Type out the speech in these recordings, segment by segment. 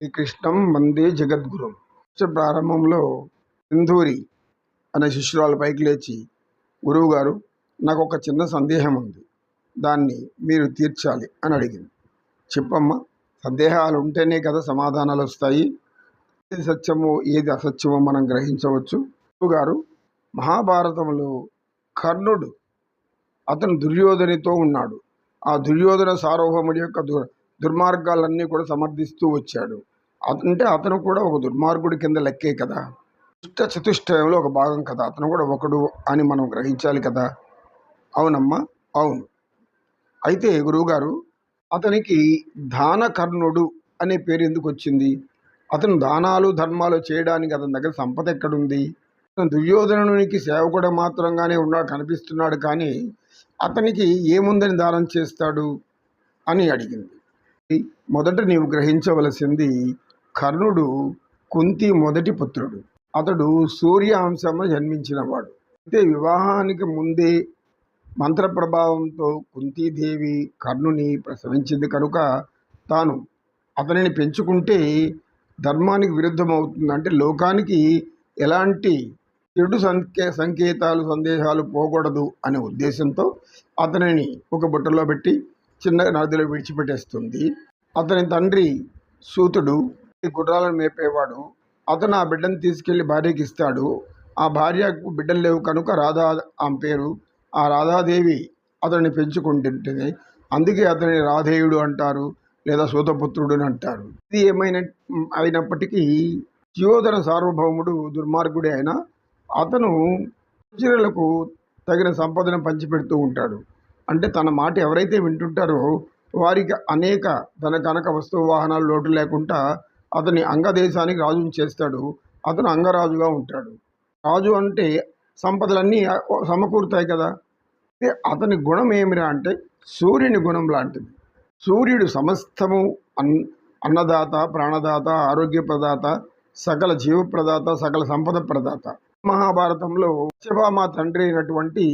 శ్రీకృష్ణం వందే జగద్గురు. ప్రారంభంలో సింధూరి అనే శిష్యురాలు పైకి లేచి గురువుగారు నాకు ఒక చిన్న సందేహం ఉంది. దాన్ని మీరు తీర్చాలి అని అడిగింది. చెప్పమ్మా సందేహాలు ఉంటేనే కదా సమాధానాలు వస్తాయి ఏది సత్యమో ఏది అసత్యమో మనం గ్రహించవచ్చు. గురువుగారు మహాభారతంలో కర్ణుడు అతను దుర్యోధనితో ఉన్నాడు. ఆ దుర్యోధన సార్వభౌముడి యొక్క దుర్ దుర్మార్గాలన్నీ కూడా సమర్థిస్తూ వచ్చాడు. అంటే అతను కూడా ఒక దుర్మార్గుడి కింద లెక్కే కదా. దుష్ట చతుష్టయంలో ఒక భాగం కదా. అతను కూడా ఒకడు అని మనం గ్రహించాలి కదా. అవునమ్మా? అవును. అయితే గురువుగారు అతనికి దానకర్ణుడు అనే పేరు ఎందుకు వచ్చింది? అతను దానాలు ధర్మాలు చేయడానికి అతని దగ్గర సంపద ఎక్కడుంది? దుర్యోధనునికి సేవకుడు మాత్రంగానే ఉన్నా కనిపిస్తున్నాడు కానీ అతనికి ఏముందని దానం చేస్తాడు అని అడిగింది. మొదట నీవు గ్రహించవలసింది కర్ణుడు కుంతి మొదటి పుత్రుడు. అతడు సూర్య జన్మించినవాడు. అయితే వివాహానికి ముందే మంత్ర ప్రభావంతో కుంతీదేవి కర్ణుని ప్రసవించింది కనుక తాను అతనిని పెంచుకుంటే ధర్మానికి విరుద్ధం అవుతుంది అంటే లోకానికి ఎలాంటి చెడు సంకే సంకేతాలు సందేశాలు పోకూడదు అనే ఉద్దేశంతో అతనిని ఒక బుట్టలో పెట్టి చిన్న నదిలో విడిచిపెట్టేస్తుంది. అతని తండ్రి సూతుడు ఈ గుర్రాలను మేపేవాడు. అతను ఆ బిడ్డను తీసుకెళ్ళి భార్యకి ఇస్తాడు. ఆ భార్యకు బిడ్డలు లేవు కనుక రాధా ఆమె పేరు ఆ రాధాదేవి అతన్ని పెంచుకుంటుంటుంది. అందుకే అతని రాధేయుడు అంటారు లేదా సూతపుత్రుడు అని అంటారు. ఇది ఏమైనా అయినప్పటికీ జీవోధన సార్వభౌముడు దుర్మార్గుడే అయినా అతను ప్రజలకు తగిన సంపదను పంచిపెడుతూ ఉంటాడు. అంటే తన మాట ఎవరైతే వింటుంటారో వారికి అనేక తన కనుక వస్తువు వాహనాలు లోటు లేకుండా అతని అంగదేశానికి రాజుని చేస్తాడు. అతను అంగరాజుగా ఉంటాడు. రాజు అంటే సంపదలన్నీ సమకూరుతాయి కదా. అతని గుణం ఏమిరా అంటే సూర్యుని గుణం లాంటిది. సూర్యుడు సమస్తము అన్ అన్నదాత ప్రాణదాత ఆరోగ్య ప్రదాత సకల జీవ ప్రదాత సకల సంపద ప్రదాత. మహాభారతంలో శివమ తండ్రి అయినటువంటి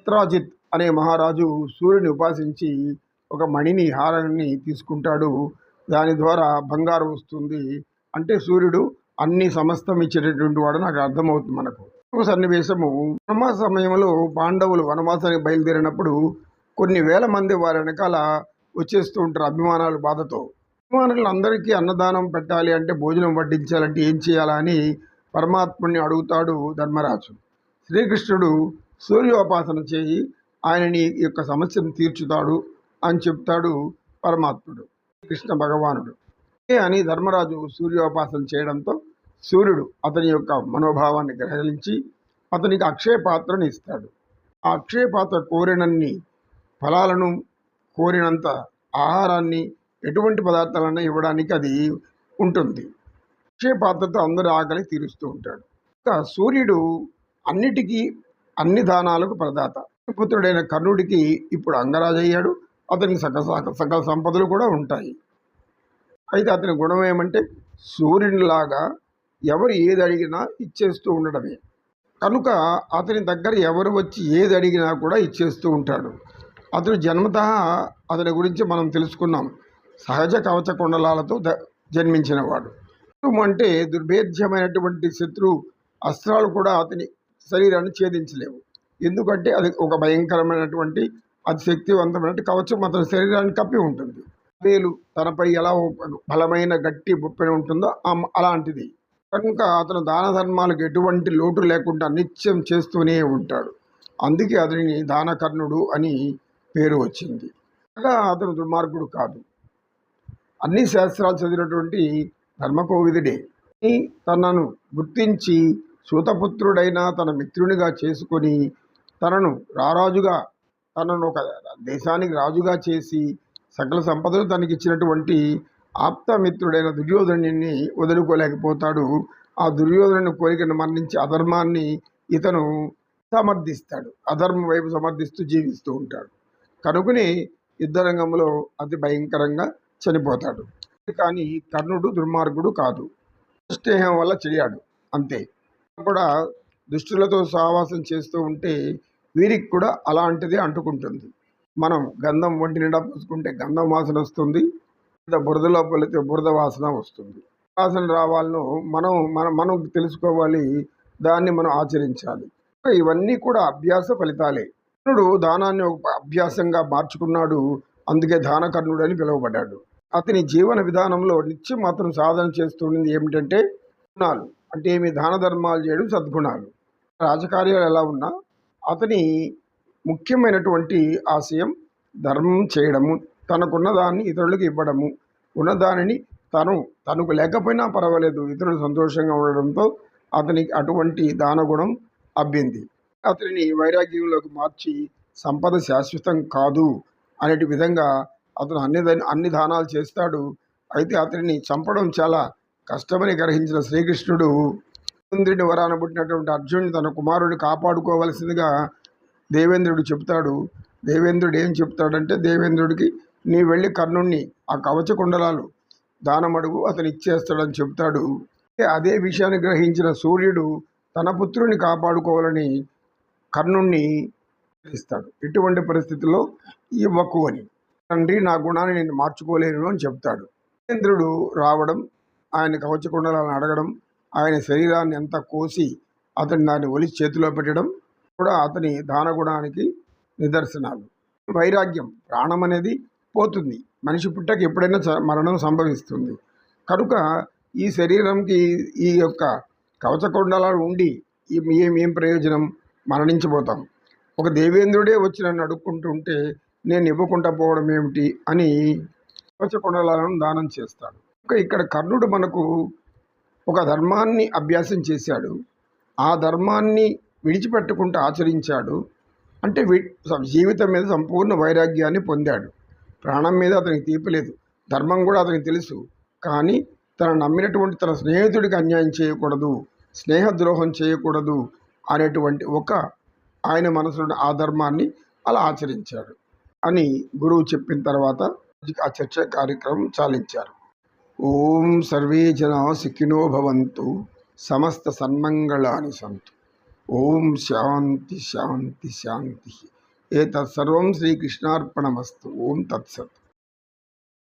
సత్రాజిత్ అనే మహారాజు సూర్యుని ఉపాసించి ఒక మణిని హారాన్ని తీసుకుంటాడు. దాని ద్వారా బంగారం వస్తుంది అంటే సూర్యుడు అన్ని సమస్తం ఇచ్చేటటువంటి వాడు నాకు అర్థమవుతుంది మనకు. ఒక సన్నివేశము. వనమాస సమయంలో పాండవులు వనవాసానికి బయలుదేరినప్పుడు కొన్ని వేల మంది వారి వెనకాల వచ్చేస్తూ ఉంటారు అభిమానాలు బాధతో. అభిమానులు అందరికీ అన్నదానం పెట్టాలి అంటే భోజనం వడ్డించాలంటే ఏం చేయాలని పరమాత్ముని అడుగుతాడు ధర్మరాజు. శ్రీకృష్ణుడు సూర్యోపాసన చేయి ఆయనని యొక్క సమస్యను తీర్చుతాడు అని చెప్తాడు పరమాత్ముడు కృష్ణ భగవానుడు. అని ధర్మరాజు సూర్యోపాసన చేయడంతో సూర్యుడు అతని యొక్క మనోభావాన్ని గ్రహించి అతనికి అక్షయ పాత్రను ఇస్తాడు. ఆ అక్షయ పాత్ర కోరినన్ని ఫలాలను కోరినంత ఆహారాన్ని ఎటువంటి పదార్థాలన్నా ఇవ్వడానికి అది ఉంటుంది. అక్షయ పాత్రతో అందరి ఆకలి తీరుస్తూ ఉంటాడు ఇంకా సూర్యుడు అన్నిటికీ అన్ని దానాలకు ప్రదాత. పుత్రుడైన కర్ణుడికి ఇప్పుడు అంగరాజయ్యాడు. అతనికి సకల సకల సంపదలు కూడా ఉంటాయి. అయితే అతని గుణం ఏమంటే సూర్యునిలాగా ఎవరు ఏది అడిగినా ఇచ్చేస్తూ ఉండడమే. కనుక అతని దగ్గర ఎవరు వచ్చి ఏది అడిగినా కూడా ఇచ్చేస్తూ ఉంటాడు. అతను జన్మత అతని గురించి మనం తెలుసుకున్నాం. సహజ కవచ కుండలాలతో ద జన్మించినవాడు. అంటే దుర్భేద్యమైనటువంటి శత్రు అస్త్రాలు కూడా అతని శరీరాన్ని ఛేదించలేవు. ఎందుకంటే అది ఒక భయంకరమైనటువంటి అతి శక్తివంతమైన కవచం అతని శరీరాన్ని కప్పి ఉంటుంది. వేలు తనపై ఎలా బలమైన గట్టి బొప్పెన ఉంటుందో అలాంటిది. కనుక అతను దాన ధర్మాలకు ఎటువంటి లోటు లేకుండా నిత్యం చేస్తూనే ఉంటాడు. అందుకే అతనిని దానకర్ణుడు అని పేరు వచ్చింది. అలా అతను దుర్మార్గుడు కాదు. అన్ని శాస్త్రాలు చదివినటువంటి ధర్మకోవిదుడే తనను గుర్తించి సూతపుత్రుడైన తన మిత్రునిగా చేసుకొని తనను రారాజుగా తనను ఒక దేశానికి రాజుగా చేసి సకల సంపదలు తనకి ఇచ్చినటువంటి ఆప్తమిత్రుడైన దుర్యోధనుని వదులుకోలేకపోతాడు. ఆ దుర్యోధను కోరికను మరణించి అధర్మాన్ని ఇతను సమర్థిస్తాడు. అధర్మం వైపు సమర్థిస్తూ జీవిస్తూ ఉంటాడు. కనుకని యుద్ధరంగంలో అతి భయంకరంగా చనిపోతాడు. కానీ కర్ణుడు దుర్మార్గుడు కాదు. స్నేహం వల్ల చెయ్యాడు అంతే. కూడా దుష్టులతో సహవాసం చేస్తూ ఉంటే వీరికి కూడా అలాంటిది అంటుకుంటుంది. మనం గంధం వంటి నిండా పూసుకుంటే గంధం వాసన వస్తుంది లేదా బురదలో పొలితే బురద వాసన వస్తుంది. వాసన రావాలను మనం మన మనం తెలుసుకోవాలి దాన్ని మనం ఆచరించాలి. ఇవన్నీ కూడా అభ్యాస ఫలితాలే. కర్ణుడు దానాన్ని ఒక అభ్యాసంగా మార్చుకున్నాడు అందుకే దానకర్ణుడు అని పిలువబడ్డాడు. అతని జీవన విధానంలో నిత్యం మాత్రం సాధన చేస్తున్నది ఏమిటంటే గుణాలు అంటే ఏమి దాన ధర్మాలు చేయడం సద్గుణాలు. రాజకార్యాలు ఎలా ఉన్నా అతని ముఖ్యమైనటువంటి ఆశయం ధర్మం చేయడము తనకున్న దాన్ని ఇతరులకు ఇవ్వడము ఉన్నదానిని తను తనకు లేకపోయినా పర్వాలేదు ఇతరులు సంతోషంగా ఉండడంతో అతనికి అటువంటి దానగుణం అబ్బింది. అతనిని వైరాగ్యంలోకి మార్చి సంపద శాశ్వతం కాదు అనేటి విధంగా అతను అన్ని అన్ని దానాలు చేస్తాడు. అయితే అతనిని చంపడం చాలా కష్టమని గ్రహించిన శ్రీకృష్ణుడు ఇంద్రుడి వరాన పుట్టినటువంటి అర్జునుని తన కుమారుడిని కాపాడుకోవలసిందిగా దేవేంద్రుడు చెప్తాడు. దేవేంద్రుడు ఏం చెప్తాడంటే దేవేంద్రుడికి నీ వెళ్ళి కర్ణుణ్ణి ఆ కవచ కుండలాలు దానమడుగు అతను ఇచ్చేస్తాడని చెప్తాడు. అదే విషయాన్ని గ్రహించిన సూర్యుడు తన పుత్రుని కాపాడుకోవాలని కర్ణుణ్ణి ఇస్తాడు ఇటువంటి పరిస్థితుల్లో ఇవ్వకు అని. తండ్రి నా గుణాన్ని నేను మార్చుకోలేను అని చెప్తాడు. ఇంద్రుడు రావడం ఆయన కవచకుండలను అడగడం ఆయన శరీరాన్ని ఎంత కోసి అతని దాన్ని ఒలిచి చేతిలో పెట్టడం కూడా అతని దానగుణానికి నిదర్శనాలు. వైరాగ్యం ప్రాణం అనేది పోతుంది. మనిషి పుట్టక ఎప్పుడైనా మరణం సంభవిస్తుంది. కనుక ఈ శరీరంకి ఈ యొక్క కవచకుండలాలు ఉండి ఏం ఏం ప్రయోజనం? మరణించిపోతాం. ఒక దేవేంద్రుడే వచ్చి నన్ను అడుక్కుంటుంటే నేను ఇవ్వకుండా పోవడం ఏమిటి? అని కవచకుండలాలను దానం చేస్తాడు. ఇక్కడ కర్ణుడు మనకు ఒక ధర్మాన్ని అభ్యాసం చేశాడు. ఆ ధర్మాన్ని విడిచిపెట్టకుండా ఆచరించాడు. అంటే వి జీవితం మీద సంపూర్ణ వైరాగ్యాన్ని పొందాడు. ప్రాణం మీద అతనికి తీపలేదు ధర్మం కూడా అతనికి తెలుసు. కానీ తను నమ్మినటువంటి తన స్నేహితుడికి అన్యాయం చేయకూడదు స్నేహద్రోహం చేయకూడదు అనేటువంటి ఒక ఆయన మనసులో ఆ ధర్మాన్ని అలా ఆచరించాడు అని గురువు చెప్పిన తర్వాత ఆ చర్చ కార్యక్రమం చాలించారు. ఓం సర్వే జనా సుఖినో భవంతు సమస్త సన్మంగళాని సంతు. ఓం శాంతి శాంతి శాంతి. ఏతత్ సర్వం శ్రీకృష్ణార్పణమస్తు. ఓం తత్సత్.